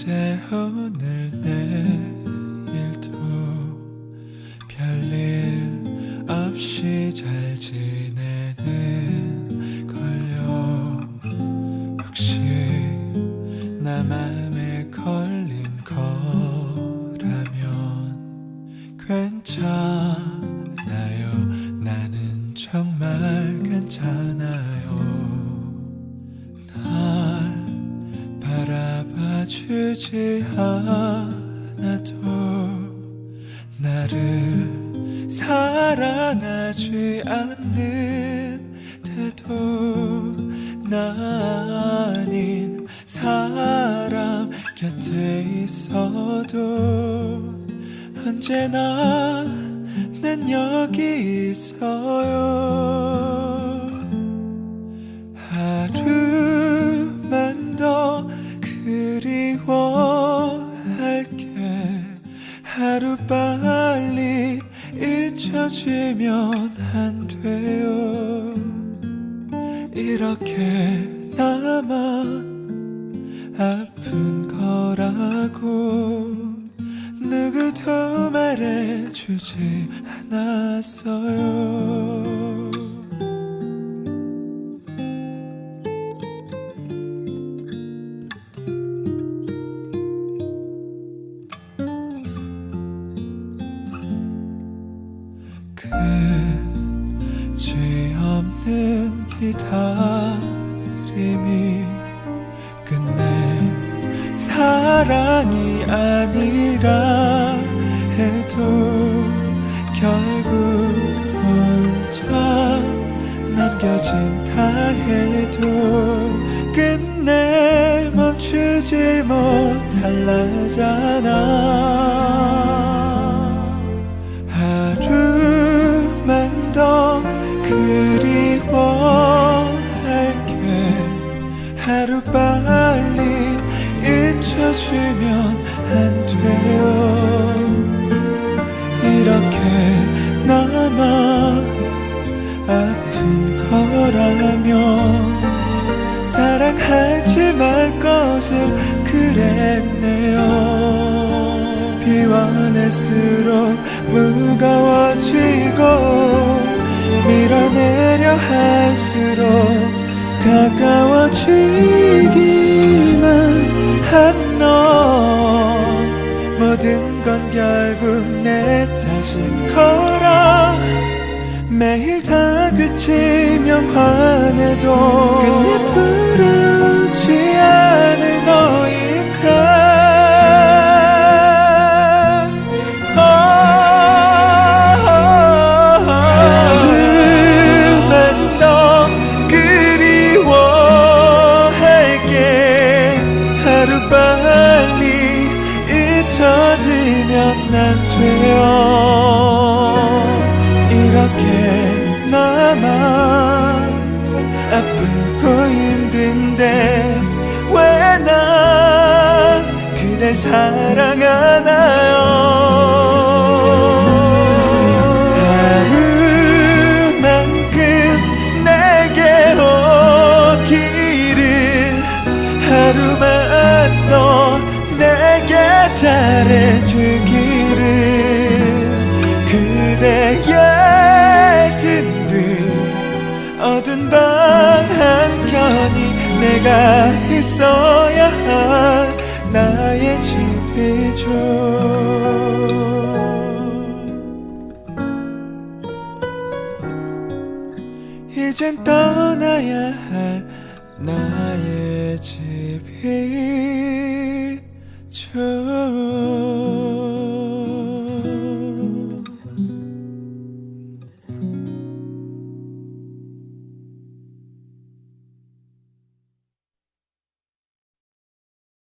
어제 오늘 내일도 별일 없이 잘 지내는 걸요. 혹시 나 맘에 걸린 거라면 괜찮 주지 않아도 나를 사랑하지 않는데도 나 아닌 사람 곁에 있어도 언제나 난 여기 있어요 빨리 잊혀지면 안 돼요. 이렇게 나만 아픈 거라고 누구도 말해주지 않았어요 기다림이 끝내 사랑이 아니라 해도 결국 혼자 남겨진 다 해도 끝내 멈추지 못할 나잖아 잊혀주면 안 돼요. 이렇게 나만 아픈 거라면 사랑하지 말 것을 그랬네요. 비워낼수록 무거워지고 밀어내려 할수록 가까워지 다 그치면 화내도 끝내 돌아오지 않을 너인데 하루만 더 그리워할게. 하루 빨리 잊혀지면 안 돼요 사랑하나요? 하루만큼 내게 오기를 하루만 더 내게 잘해주기를 그대의 틈들 어두운 방 한켠이 내가 있어야 할 나의 집이죠. 이젠 떠나야 할 나의 집이죠